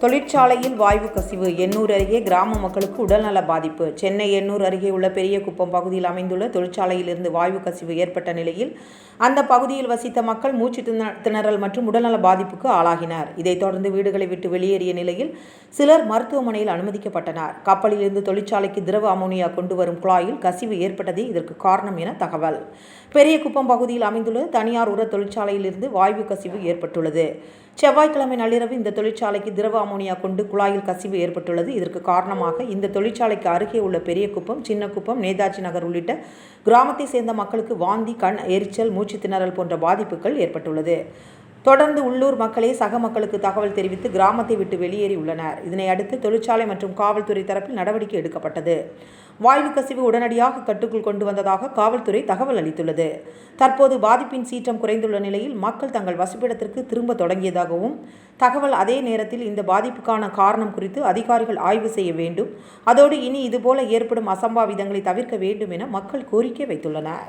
தொழிற்சாலையில் வாயு கசிவு. எண்ணூர் அருகே கிராம மக்களுக்கு உடல்நல பாதிப்பு. சென்னை எண்ணூர் அருகே உள்ள பெரிய குப்பம் பகுதியில் அமைந்துள்ள தொழிற்சாலையிலிருந்து வாயு கசிவு ஏற்பட்ட நிலையில் அந்த பகுதியில் வசித்த மக்கள் மூச்சு திண- திணறல் மற்றும் உடல்நல பாதிப்புக்கு ஆளாகினர். இதைத் தொடர்ந்து வீடுகளை விட்டு வெளியேறிய நிலையில் சிலர் மருத்துவமனையில் அனுமதிக்கப்பட்டனர். கப்பலிலிருந்து தொழிற்சாலைக்கு திரவ அமோனியா கொண்டு வரும் குழாயில் கசிவு ஏற்பட்டதே இதற்கு காரணம் என தகவல். பெரிய குப்பம் பகுதியில் அமைந்துள்ள தனியார் உர தொழிற்சாலையிலிருந்து வாயு கசிவு ஏற்பட்டுள்ளது. செவ்வாய்க்கிழமை நள்ளிரவு இந்த தொழிற்சாலைக்கு திரவ அமோனியா கொண்டு குழாயில் கசிவு ஏற்பட்டுள்ளது. இதற்கு காரணமாக இந்த தொழிற்சாலைக்கு அருகே உள்ள பெரிய குப்பம் சின்ன குப்பம் நேதாஜி நகர் உள்ளிட்ட கிராமத்தை சேர்ந்த மக்களுக்கு வாந்தி கண் எரிச்சல் மூச்சு திணறல் போன்ற பாதிப்புகள் ஏற்பட்டுள்ளது. தொடர்ந்து உள்ளூர் மக்களே சக மக்களுக்கு தகவல் தெரிவித்து கிராமத்தை விட்டு வெளியேறி உள்ளனர் இதனை அடுத்து தொழிற்சாலை மற்றும் காவல்துறை தரப்பில் நடவடிக்கை எடுக்கப்பட்டது. வாயு கசிவு உடனடியாக கட்டுக்குள் கொண்டு வந்ததாக காவல்துறை தகவல் அளித்துள்ளது. தற்போது பாதிப்பின் சீற்றம் குறைந்துள்ள நிலையில் மக்கள் தங்கள் வசிப்பிடத்திற்கு திரும்ப தொடங்கியதாகவும் தகவல் அதே நேரத்தில் இந்த பாதிப்புக்கான காரணம் குறித்து அதிகாரிகள் ஆய்வு செய்ய வேண்டும். அதோடு இனி இதுபோல ஏற்படும் அசம்பாவிதங்களை தவிர்க்க வேண்டும் என மக்கள் கோரிக்கை வைத்துள்ளனர்.